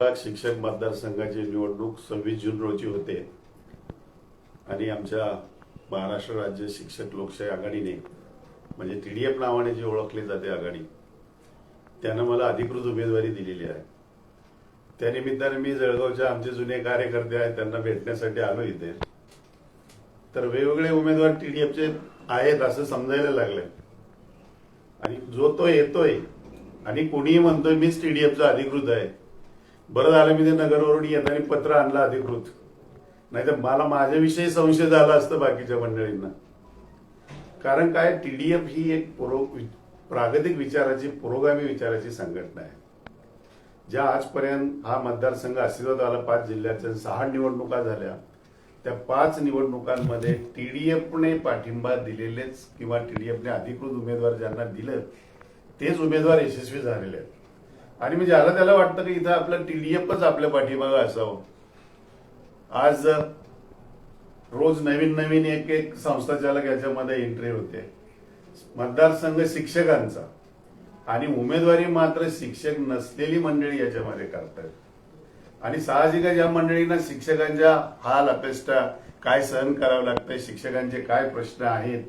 विभाग शिक्षक मतदारसंघाची निवडणूक सव्वीस जून रोजी होते. आणि आमच्या महाराष्ट्र राज्य शिक्षक लोकशाही आघाडीने म्हणजे टी डी एफ नावाने जी ओळखली जाते आघाडी त्यानं मला अधिकृत उमेदवारी दिलेली आहे. त्या निमित्ताने मी जळगावचे आमचे जुने कार्यकर्ते आहेत त्यांना भेटण्यासाठी आलो इथे. तर वेगवेगळे उमेदवार टी डी एफचे आहेत असं समजायला लागले आणि जो तो येतोय आणि कोणीही म्हणतोय मीच टी डी एफचा अधिकृत आहे. बरं झालं मी ते नगरवरून येताना पत्र आणलं अधिकृत. नाहीतर मला माझ्याविषयी संशय झाला असतं बाकीच्या मंडळींना. कारण काय टीडीएफ ही एक पुरो प्रागतिक विचाराची पुरोगामी विचाराची संघटना आहे. ज्या आजपर्यंत हा मतदारसंघ अस्तित्वात आला पाच जिल्ह्याच्या सहा निवडणुका झाल्या. त्या पाच निवडणुकांमध्ये टीडीएफने पाठिंबा दिलेलेच किंवा टीडीएफने अधिकृत उमेदवार ज्यांना दिलं तेच उमेदवार यशस्वी झालेले आहेत. आणि म्हणजे ज्याला त्याला वाटतं की इथं आपलं टीडीएफच आपल्या पाठीमागं असावं. आज रोज नवीन नवीन एक एक संस्थाचालक याच्यामध्ये एंट्री होते. मतदारसंघ शिक्षकांचा. आणि उमेदवारी मात्र शिक्षक नसलेली मंडळी याच्यामध्ये करतात. आणि साहजिकच या मंडळींना शिक्षकांच्या हाल अपेष्टा काय सहन करावं लागतंय शिक्षकांचे काय प्रश्न आहेत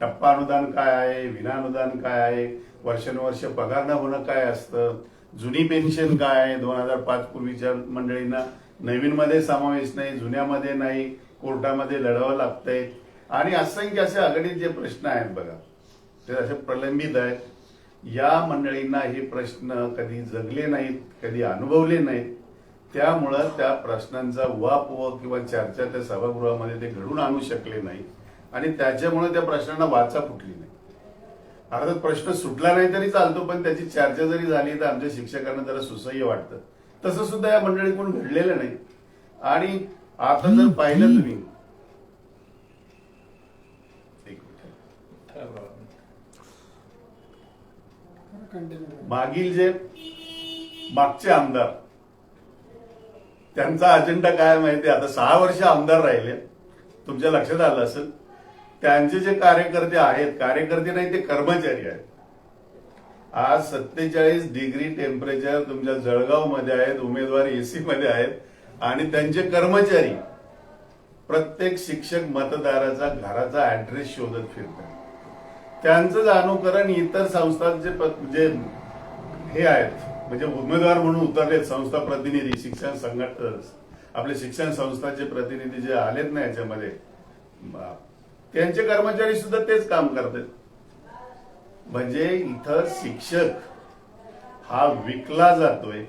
टप्पा अनुदान काय आहे विनानुदान काय आहे वर्षानुवर्ष पगार न होणं काय असतं जुनी पेन्शन काय? आहे दोन हजार पाच पूर्वीच्या मंडळींना नवीन मध्ये समावेश नाही जुन्यामध्ये नाही कोर्टामध्ये लढावं लागतंय. आणि असंख्य असे आघाडीत जे प्रश्न आहेत बघा ते असे प्रलंबित आहेत. या मंडळींना हे प्रश्न कधी जगले नाहीत कधी अनुभवले नाहीत. त्यामुळं त्या प्रश्नांचा उहापोह किंवा चर्चा त्या सभागृहामध्ये ते घडून आणू शकले नाही आणि त्याच्यामुळे त्या प्रश्नांना वाचा फुटली नाही. अर्थात प्रश्न सुटला नाही तरी चालतो पण त्याची चर्चा जरी झाली तर आमच्या शिक्षकांना जरा सुसह्य वाटतं. तसं सुद्धा या मंडळीकडून घडलेलं नाही. आणि आता जर पाहिलं तुम्ही. मागील जे मागचे आमदार त्यांचा अजेंडा काय माहिती आता सहा वर्ष आमदार राहिले. तुमच्या लक्षात आलं असेल? त्यांचे जे कार्यकर्ते आहेत कार्यकर्ते नाही ते कर्मचारी आहेत. आज सत्तेचाळीस डिग्री टेम्परेचर तुमच्या जळगावमध्ये आहेत उमेदवार एसी मध्ये आहेत आणि त्यांचे कर्मचारी प्रत्येक शिक्षक मतदाराचा घराचा ऍड्रेस शोधत फिरतात. त्यांचं अनुकरण इतर संस्थांचे जे हे आहेत म्हणजे उमेदवार म्हणून उतरलेत संस्था प्रतिनिधी शिक्षण संघटन आपले शिक्षण संस्थाचे प्रतिनिधी जे आलेत ना याच्यामध्ये त्यांचे कर्मचारी सुद्धा तेच काम करतात. म्हणजे इथं शिक्षक हा विकला जातोय.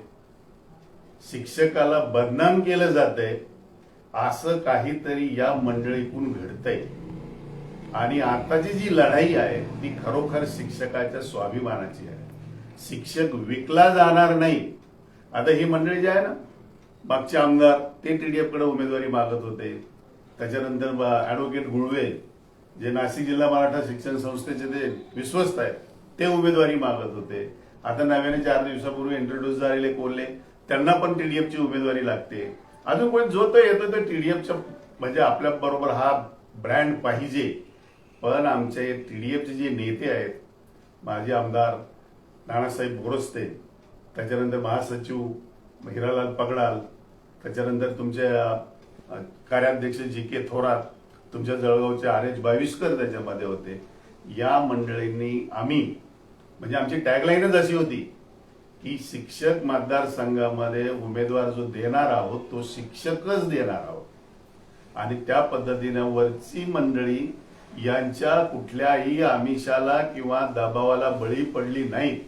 शिक्षकाला बदनाम केलं जातंय. असं काहीतरी या मंडळीतून घडतंय. आणि आताची जी लढाई आहे ती खरोखर शिक्षकाच्या स्वाभिमानाची आहे. शिक्षक विकला जाणार नाही. आता ही मंडळी जी आहे ना मागचे आमदार ते टीडीएफकडे उमेदवारी मागत होते. त्याच्यानंतर ऍडव्होकेट गुळवे जे नाशिक जिल्हा मराठा शिक्षण संस्थेचे ते विश्वस्त आहेत ते उमेदवारी मागत होते. आता नव्याने चार दिवसापूर्वी इंट्रोड्यूस झालेले कोल्हे त्यांना पण टीडीएफची उमेदवारी लागते. अजून कोण जो तो येतो तो टीडीएफच्या म्हणजे आपल्या बरोबर हा ब्रँड पाहिजे. पण आमचे टीडीएफचे जे नेते आहेत माजी आमदार नानासाहेब बोरस्ते त्याच्यानंतर महासचिव हिरालाल पगडाल त्याच्यानंतर तुमचे कार्याध्यक्ष जी के थोरात तुमच्या जळगावचे आर एच बाविस्कर त्याच्यामध्ये होते. या मंडळींनी आम्ही म्हणजे आमची टॅगलाईनच अशी होती की शिक्षक मतदारसंघामध्ये उमेदवार जो देणार आहोत तो शिक्षकच देणार आहोत. आणि त्या पद्धतीनं वरची मंडळी यांच्या कुठल्याही आमिषाला किंवा दबावाला बळी पडली नाही.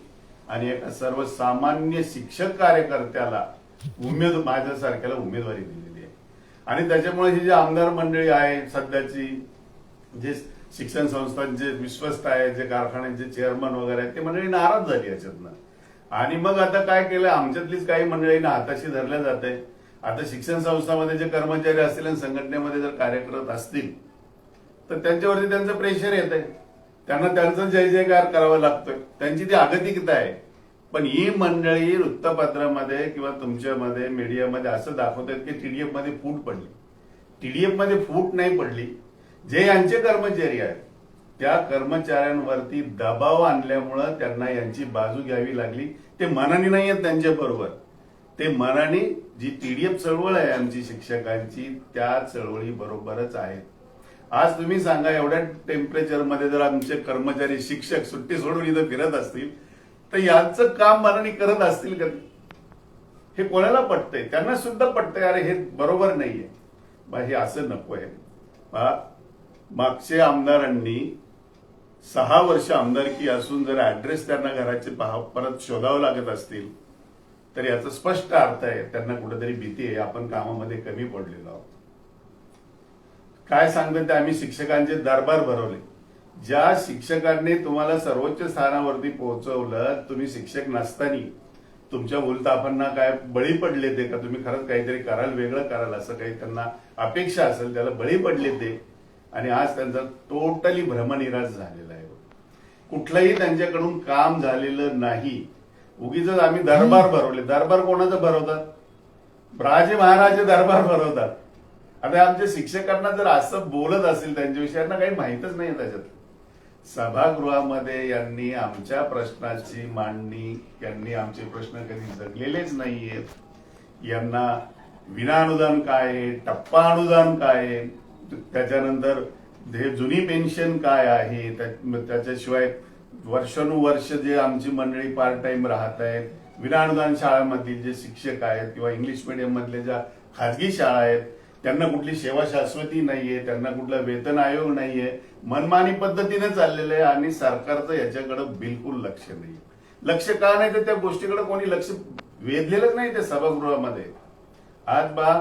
आणि एका सर्वसामान्य शिक्षक कार्यकर्त्याला उमेद माझ्यासारख्याला उमेदवारी दिली. आणि त्याच्यामुळे ही जी आमदार मंडळी आहे सध्याची जे शिक्षण संस्थांचे विश्वस्त आहे जे कारखान्यांचे चेअरमन वगैरे आहेत ते मंडळी नाराज झाली याच्यातनं. आणि मग आता काय केलं आमच्यातलीच काही मंडळींना हाताशी धरल्या जाते आता शिक्षण संस्थांमध्ये जे कर्मचारी असतील आणि संघटनेमध्ये जर कार्यरत असतील तर त्यांच्यावरती त्यांचं प्रेशर येत आहे त्यांना त्यांचं जय जयकार करावा लागतोय. त्यांची ती आगतिकता आहे. पण ही मंडळी वृत्तपत्रामध्ये किंवा तुमच्यामध्ये मीडियामध्ये असं दाखवतात की टीडीएफमध्ये फूट पडली. टीडीएफमध्ये फूट नाही पडली. जे यांचे कर्मचारी आहेत त्या कर्मचाऱ्यांवरती दबाव आणल्यामुळं त्यांना यांची बाजू घ्यावी लागली. ते मनाने नाही आहेत त्यांच्या बरोबर. ते मनाने जी टीडीएफ चळवळ आहे आमची शिक्षकांची त्या चळवळी बरोबरच आहे आज तुम्ही सांगा एवढ्या टेम्परेचरमध्ये जर आमचे कर्मचारी शिक्षक सुट्टी सोडून इथं फिरत असतील तर यांचं काम मनाने करत असतील का? हे कोणाला पटतंय? त्यांना सुद्धा पटतंय अरे हे बरोबर नाहीये. बा हे असं नको आहे बा, मागच्या आमदारांनी सहा वर्ष आमदारकी असून जर ऍड्रेस त्यांना घराचे परत शोधावं लागत असतील तर याचा स्पष्ट अर्थ आहे त्यांना कुठेतरी भीती आहे आपण कामामध्ये कमी पडलेलो आहोत. काय सांगतात ते आम्ही शिक्षकांचे दरबार भरवले. ज्या शिक्षकांनी तुम्हाला सर्वोच्च स्थानावरती पोहोचवलं तुम्ही शिक्षक नसताना तुमच्या उलतापांना काय बळी पडले ते का? तुम्ही खरंच काहीतरी कराल वेगळं कराल असं काही त्यांना अपेक्षा असेल त्याला बळी पडले ते. आणि आज त्यांचा टोटली भ्रमनिराश झालेला आहे. कुठलंही त्यांच्याकडून काम झालेलं नाही. उगीच आम्ही दरबार भरवले. दरबार कोणाचं भरवतात? राजे महाराजे दरबार भरवतात. आता आमच्या शिक्षकांना जर असं बोलत असेल त्यांच्याविषयी यांना काही माहीतच नाही त्याच्यात. सभागृहामध्ये यांनी आमच्या प्रश्नाची मांडणी यांनी आमचे प्रश्न कधी जगलेलेच नाहीयेत. यांना विना अनुदान काय आहे? टप्पा अनुदान काय आहे? त्याच्यानंतर हे जुनी पेन्शन काय आहे? त्या- त्याच्याशिवाय वर्षानुवर्ष जे आमची मंडळी पार्ट टाइम राहत आहेत विना अनुदान शाळांमधील जे शिक्षक आहेत किंवा इंग्लिश मिडियम मधले ज्या खाजगी शाळा आहेत त्यांना कुठली सेवा शाश्वती नाहीये त्यांना कुठला वेतन आयोग नाहीये. मनमानी पद्धतीने चाललेलं आहे आणि सरकारचं याच्याकडे बिलकुल लक्ष नाही. लक्ष का नाही तर त्या गोष्टीकडे? कोणी लक्ष वेधलेलंच नाही त्या सभागृहामध्ये. आज बा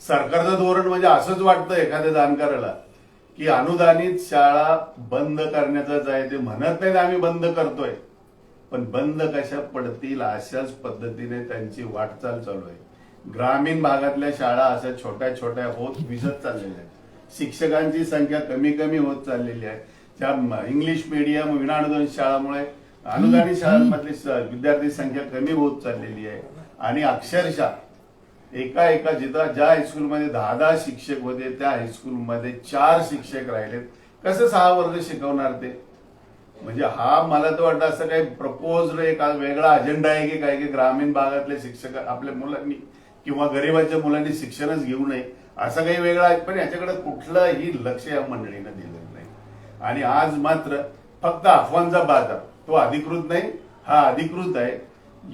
सरकारचं धोरण म्हणजे असंच वाटतं एखाद्या जाणकाराला की अनुदानित शाळा बंद करण्याचाच आहे ते म्हणत नाही आम्ही बंद करतोय. पण बंद कशा पडतील अशाच पद्धतीने त्यांची वाटचाल चालू आहे. ग्रामीण भागातल्या शाळा अशा छोट्या छोट्या होत विजत चाललेल्या आहेत. शिक्षकांची संख्या कमी कमी होत चाललेली आहे. त्या इंग्लिश मीडियम विनाअनुदानित शाळामुळे अनुदानित शाळांमधली विद्यार्थी संख्या कमी होत चाललेली आहे. आणि अक्षरशः एका एका जिथं ज्या हायस्कूलमध्ये दहा दहा शिक्षक होते त्या हायस्कूलमध्ये चार शिक्षक राहिलेत. कसं सहा वर्ग शिकवणार ते? म्हणजे हा मला तर वाटतं असं काही प्रपोज एक वेगळा अजेंडा आहे की काय की ग्रामीण भागातले शिक्षक आपल्या मुलांनी किंवा गरिबाच्या मुलांनी शिक्षणच घेऊ नये असं काही वेगळा आहे. पण याच्याकडे कुठलंही लक्ष या मंडळीनं दिलेलं नाही. आणि आज मात्र फक्त अफवांचा बाजार तो अधिकृत नाही हा अधिकृत आहे.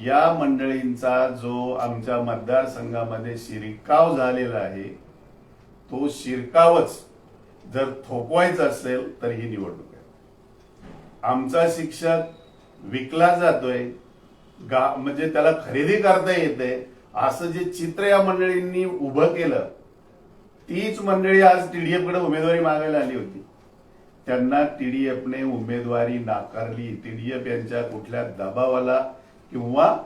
या मंडळींचा जो आमच्या मतदारसंघामध्ये शिरकाव झालेला आहे तो शिरकावच जर थोपवायचा असेल तर ही निवडणूक आहे. आमचा शिक्षक विकला जातोय गा म्हणजे त्याला खरेदी करता येते असं जे चित्र या मंडळींनी उभं केलं तीच मंडळी आज टीडीएफकडे उमेदवारी मागायला आली होती. त्यांना टीडीएफने उमेदवारी नाकारली. टीडीएफ यांच्या कुठल्या दबावाला किंवा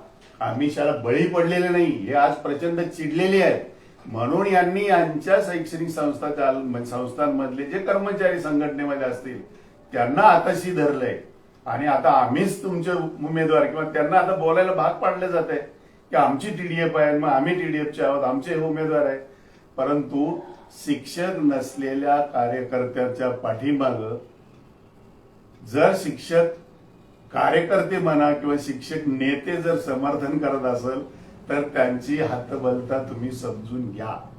आमिषाला बळी पडलेले नाही हे आज प्रचंड चिडलेले आहेत. म्हणून यांनी यांच्या शैक्षणिक संस्था संस्थांमधले जे कर्मचारी संघटनेमध्ये असतील त्यांना आताशी धरलंय. आणि आता आम्हीच तुमचे उमेदवार किंवा त्यांना आता बोलायला भाग पाडले जात आहे की आमची टीडीएफ आहे मग आम्ही टीडीएफचे आहोत आमचे उमेदवार आहे परंतु शिक्षक नसलेल्या कार्यकर्त्याच्या पाठीमाग जर शिक्षक कार्यकर्ते म्हणा किंवा शिक्षक नेते जर समर्थन करत असेल तर त्यांची हातबलता तुम्ही समजून घ्या.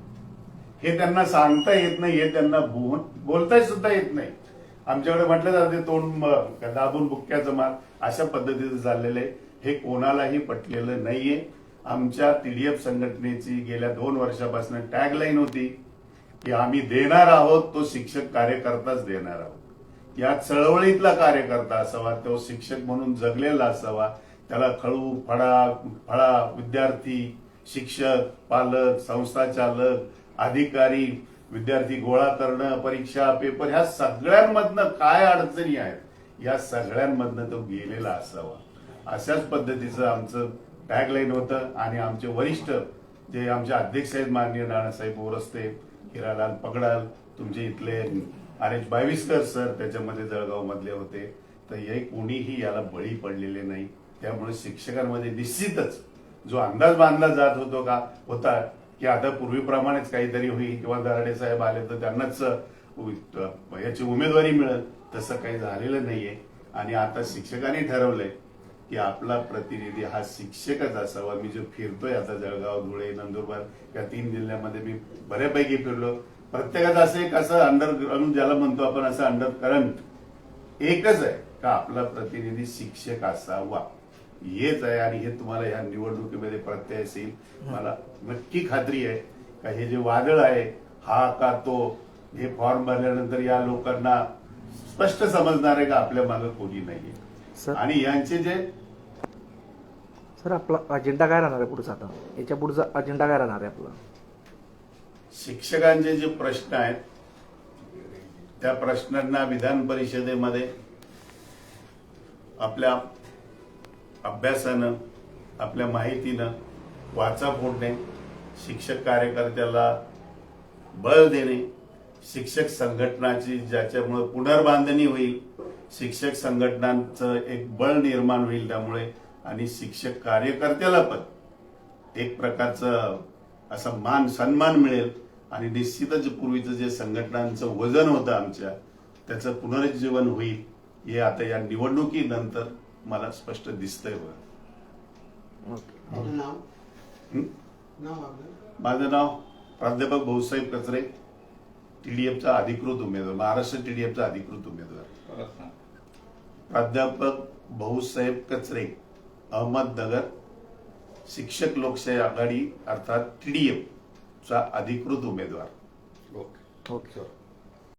हे त्यांना सांगता येत नाही हे त्यांना बोल- बोलता सुद्धा येत नाही. आमच्याकडे म्हटलं जाते तोंड म- दाबून बुक्क्याचं मार अशा पद्धतीचं चाललेलं आहे. हे कोणालाही पटलेलं नाहीये. आमच्या टीडीएफ संघटनेची गेल्या दोन वर्षापासून टॅगलाईन होती की आम्ही देणार आहोत तो शिक्षक कार्यकर्ताच देणार आहोत. या चळवळीतला कार्यकर्ता असावा तो शिक्षक म्हणून जगलेला असावा त्याला खळू फळा फळा विद्यार्थी शिक्षक पालक संस्था चालक अधिकारी विद्यार्थी गोळा करणं परीक्षा पेपर ह्या सगळ्यांमधनं काय अडचणी आहेत या सगळ्यांमधनं तो गेलेला असावा. अशाच पद्धतीचं आमचं टॅगलाईन होतं आणि आमचे वरिष्ठ जे आमचे अध्यक्ष आहेत माननीय नानासाहेब ओरस्ते हिरालाल पगडाल तुमचे इथले आर एच बावीसकर सर त्याच्यामध्ये जळगाव मधले होते. तर हे कोणीही याला बळी पडलेले नाही. त्यामुळे शिक्षकांमध्ये निश्चितच जो अंदाज बांधला जात होतो का होता की आता पूर्वीप्रमाणेच काहीतरी होईल किंवा दराडे साहेब आले तर त्यांनाच याची उमेदवारी मिळेल. तसं काही झालेलं नाहीये. आणि आता शिक्षकांनी ठरवलंय की आपला प्रतिनिधी हा शिक्षकच असावा. मी जो फिरतोय आता जळगाव धुळे नंदुरबार या तीन जिल्ह्यामध्ये मी बऱ्यापैकी फिरलो. प्रत्येकाचं असं एक असं अंडरग्राऊंड ज्याला म्हणतो आपण असं अंडर करंट एकच आहे का आपला प्रतिनिधी शिक्षक असावा. हेच आहे आणि हे तुम्हाला या निवडणुकीमध्ये प्रत्यय असेल मला नक्की खात्री आहे का हे जे वादळ आहे हा का तो हे फॉर्म भरल्यानंतर या लोकांना स्पष्ट समजणार आहे का आपल्या मागे कोणी नाहीये. आणि यांचे जे सर आपला अजेंडा काय राहणार आहे पुढचा आता? याच्या पुढचा अजेंडा काय राहणार आहे आपला? शिक्षकांचे जे प्रश्न आहेत त्या प्रश्नांना विधान परिषदेमध्ये आपल्या अभ्यासानं आपल्या माहितीनं वाचा फोडणे शिक्षक कार्यकर्त्याला बळ देणे शिक्षक संघटनाची ज्याच्यामुळे पुनर्बांधणी होईल शिक्षक संघटनांचं एक बळ निर्माण होईल त्यामुळे आणि शिक्षक कार्यकर्त्याला पण एक प्रकारचं असा मान सन्मान मिळेल. आणि निश्चितच पूर्वीचं जे संघटनांचं वजन होतं आमच्या त्याचं पुनरुज्जीवन होईल हे आता या निवडणुकीनंतर मला स्पष्ट दिसतंय बघा. ओके आपलं नाव? हं? नाव आपलं? माझं नाव प्राध्यापक भाऊसाहेब कचरे टीडीएफचा अधिकृत उमेदवार महाराष्ट्र टीडीएफचा अधिकृत उमेदवार. प्राध्यापक भाऊसाहेब कचरे. अहमदनगर शिक्षक लोकशाही आघाडी अर्थात टीडीएफ चा अधिकृत उमेदवार. ओके.